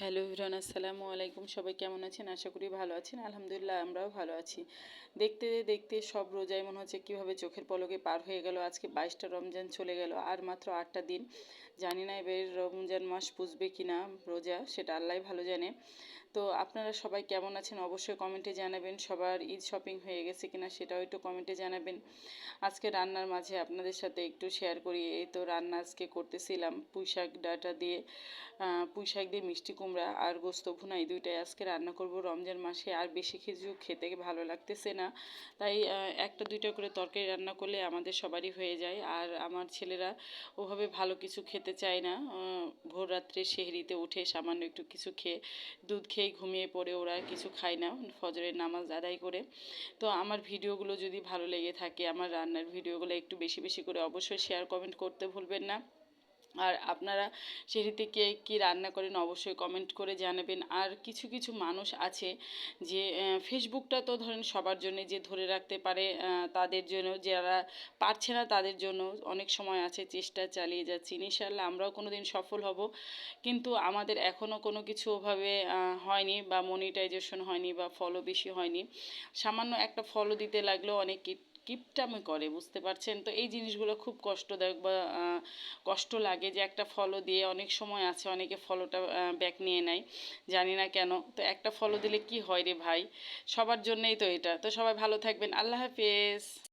Hello Iran আসসালামু আলাইকুম। সবাই কেমন আছেন? আশা করি ভালো আছেন। আলহামদুলিল্লাহ, আমরাও ভালো আছি। দেখতে দেখতে সব রোজাই মনে হচ্ছে কীভাবে চোখের পলকে পার হয়ে গেল। আজকে বাইশটা রমজান চলে গেল, আর মাত্র আটটা দিন। জানি না এবার রমজান মাস পুষবে কি না রোজা, সেটা আল্লাহ ভালো জানে। তো আপনারা সবাই কেমন আছেন? অবশ্যই কমেন্টে জানাবেন, সবার ঈদ শপিং হয়ে গেছে কিনা সেটাও একটু কমেন্টে জানাবেন। আজকে রান্নার মাঝে আপনাদের সাথে একটু শেয়ার করি। এই তো রান্না আজকে করতেছিলাম, পুঁইশাক ডাটা দিয়ে পুঁইশাক দিয়ে মিষ্টি কুমড়া আর গোস্ত ভুনা এই দুইটাই আজকে রান্না করব। রমজান মাসে আর বেশি কিছু খেতে ভালো লাগতেছে না। তাই একটা দুইটা করে তরকারি রান্না করলে আমাদের সবারই হয়ে যায়। আর আমার ছেলেরা ওভাবে ভালো কিছু খেতে চায় না। ভোর রাত্রে সেহরিতে উঠে সামান্য একটু কিছু খেয়ে, দুধ খেয়ে ঘুমিয়ে পড়ে ওরা কিছু খায় না, ফজরের নামাজ আদায় করে। তো আমার ভিডিওগুলো যদি ভালো লেগে থাকে, আমার রান্নার ভিডিওগুলো একটু বেশি বেশি করে অবশ্যই শেয়ার কমেন্ট করতে ভুলবেন না। আর আপনারা সেটিতে কে কী রান্না করেন অবশ্যই কমেন্ট করে জানাবেন। আর কিছু কিছু মানুষ আছে যে ফেসবুকটা তো ধরেন সবার জন্য যে ধরে রাখতে পারে তাদের জন্য যারা পারছে না তাদের জন্য অনেক সময় আছে, চেষ্টা চালিয়ে যাচ্ছি। ইনশাল্লাহ আমরাও কোনো দিন সফল হব। কিন্তু আমাদের এখনও কোনো কিছু ওভাবে হয়নি বা মনিটাইজেশন হয়নি বা ফলো বেশি হয়নি। সামান্য একটা ফলো দিতে লাগলেও অনেক কিপটামি করে, বুঝতে পারছেন? তো এই জিনিসগুলো খুব কষ্টদায়ক বা কষ্ট লাগে যে একটা ফলো দিয়ে অনেক সময় আছে, অনেকে ফলোটা ব্যাক নিয়ে নেয়, জানি না কেন। তো একটা ফলো দিলে কি হয় রে ভাই? সবার জন্যেই তো এটা। তো সবাই ভালো থাকবেন। আল্লাহ হাফেজ।